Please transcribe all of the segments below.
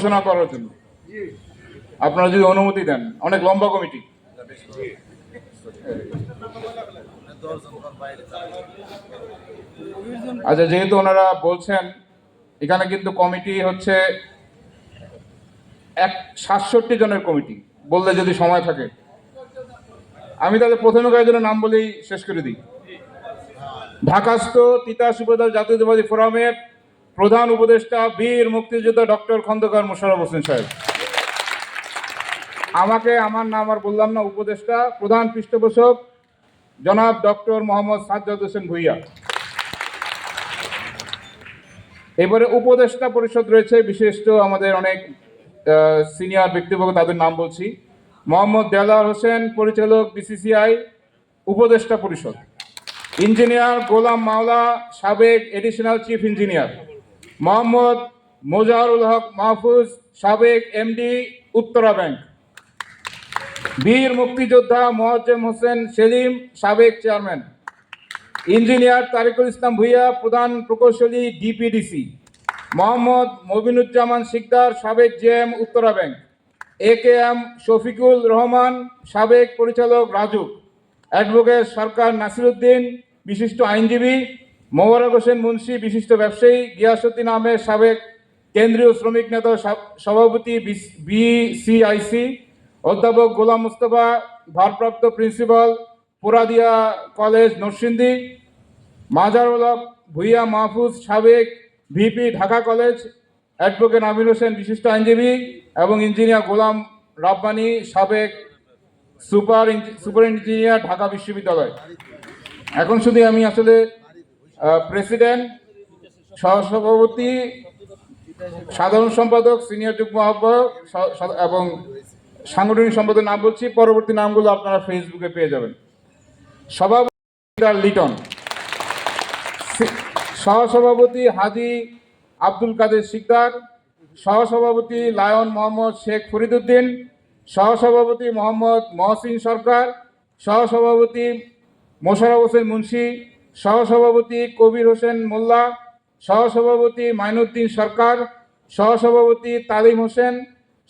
ঘোষণা করার জন্য। আপনারা যদি অনুমতি দেন, অনেক লম্বা কমিটি। আচ্ছা যেহেতু ওনারা বলছেন, এখানে কিন্তু কমিটি হচ্ছে এক সাতষট্টি জনের কমিটি, বললে যদি সময় থাকে। আমি তাহলে প্রথমে কয়েকজনের নাম বলেই শেষ করে দিই। ঢাকাস্থ তিতাস উপজেলা জাতীয়তাবাদী ফোরামের প্রধান উপদেষ্টা, বীর মুক্তিযোদ্ধা ডক্টর খন্দকার মোশাররফ হোসেন সাহেব। আমাকে আমার নাম আর বললাম না, উপদেষ্টা, প্রধান পৃষ্ঠপোষক, জনাব ডক্টর মোহাম্মদ সাজ্জাদ হোসেন ভুইয়া। এবারে উপদেষ্টা পরিষদ রয়েছে, বিশিষ্ট আমাদের অনেক সিনিয়র ব্যক্তিবর্গ, তাদের নাম বলছি। মোহাম্মদ দেলার হোসেন, পরিচালক বিসিসিআই, উপদেষ্টা পরিষদ। ইঞ্জিনিয়ার গোলাম মাওলা, সাবেক additional chief engineer Mohammad Mozaharul Haque Mahfuz সাবেক এমডি, উত্তরা ব্যাংক। বীর মুক্তিযোদ্ধা মোয়াজ্জেম হোসেন সেলিম, সাবেক চেয়ারম্যান। ইঞ্জিনিয়ার তারিকুল ইসলাম ভুইয়া, প্রধান প্রকৌশলী, ডিপিডিসি। মোহাম্মদ মবিনুজ্জামান শিকদার, সাবেক GM, Uttara bank. A K M Shafiqul Rahman, সাবেক পরিচালক রাজুক অ্যাডভোকেট সরকার নাসিরুদ্দিন, বিশিষ্ট আইনজীবী। মোবারক হোসেন মুন্সি বিশিষ্ট ব্যবসায়ী, গিয়াসুদ্দিন আহমেদ সাবেক কেন্দ্রীয় শ্রমিক নেতা সভ- সভাপতি বিসিআইসি অধ্যাপক গোলাম মুস্তফা, ভারপ্রাপ্ত প্রিন্সিপাল পুরাদিয়া কলেজ নরসিংদী মাজারুল হক ভুইয়া মাহফুজ সাবেক VP Dhaka college advocate Amir Hossain বিশিষ্ট আইনজীবী এবং ইঞ্জিনিয়ার গোলাম রাব্বানি সাবেক সুপার সুপার ইঞ্জিনিয়ার ঢাকা বিশ্ববিদ্যালয়। এখন শুধু আমি আসলে প্রেসিডেন্ট, সহসভাপতি, সাধারণ সম্পাদক, সিনিয়র যুগ্ম আহ্বায়ক এবং সাংগঠনিক সম্পাদক নাম বলছি, পরবর্তী নামগুলো আপনারা ফেসবুকে পেয়ে যাবেন। সভাপতি লিটন। সহসভাপতি হাজি আব্দুল কাদের সিকদার সহসভাপতি লায়ন মোহাম্মদ শেখ ফরিদুদ্দিন সহসভাপতি মোহাম্মদ মহসিন সরকার, সহসভাপতি মোশারফ হোসেন মুন্সি সহসভাপতি কবির হোসেন মোল্লা, সহসভাপতি মাইনুদ্দিন সরকার, সহসভাপতি তালিম হোসেন,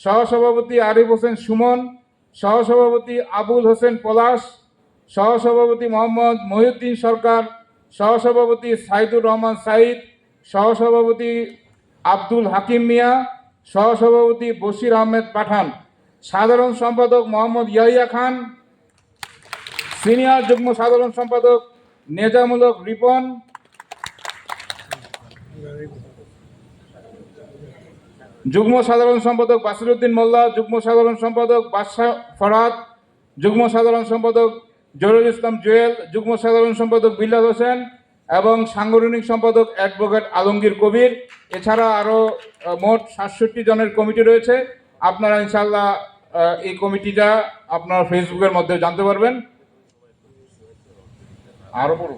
সহসভাপতি আরিফ হোসেন সুমন, সহসভাপতি আবুল হোসেন পলাশ, সহসভাপতি মোহাম্মদ মহিউদ্দিন সরকার, সহসভাপতি সাইদুর রহমান সাইদ, সহসভাপতি আব্দুল হাকিম মিয়া, সহসভাপতি বশির আহমেদ পাঠান। সাধারণ সম্পাদক মোহাম্মদ ইয়াহিয়া খান, সিনিয়র যুগ্ম সাধারণ সম্পাদক নেজামূলক রিপন। যুগ্ম সাধারণ সম্পাদক বাসিরুদ্দিন মোল্লা, যুগ্ম সাধারণ সম্পাদক বাদশাহ ফরহাদ যুগ্ম সাধারণ সম্পাদক জরুল ইসলাম জুয়েল, যুগ্ম সাধারণ সম্পাদক বিল্লাল হোসেন এবং সাংগঠনিক সম্পাদক অ্যাডভোকেট আলমগীর কবির। এছাড়া আরও মোট সাতষট্টি জনের কমিটি রয়েছে। আপনারা ইনশাল্লাহ এই কমিটিটা আপনার ফেসবুকের মধ্যে জানতে পারবেন। আরও বড়।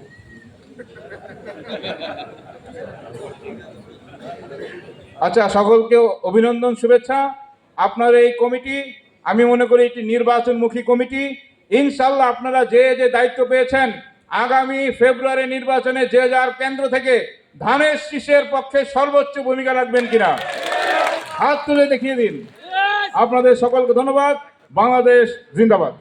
আচ্ছা সকলকে অভিনন্দন, শুভেচ্ছা। আপনার এই কমিটি, আমি মনে করি এটি নির্বাচনমুখী কমিটি। ইনশাল্লাহ আপনারা যে যে দায়িত্ব পেয়েছেন, আগামী ফেব্রুয়ারি নির্বাচনে যে যার কেন্দ্র থেকে ধানের শীষের পক্ষে সর্বোচ্চ ভূমিকা রাখবেন কিনা, হাত তুলে দেখিয়ে দিন। আপনাদের সকলকে ধন্যবাদ। বাংলাদেশ জিন্দাবাদ।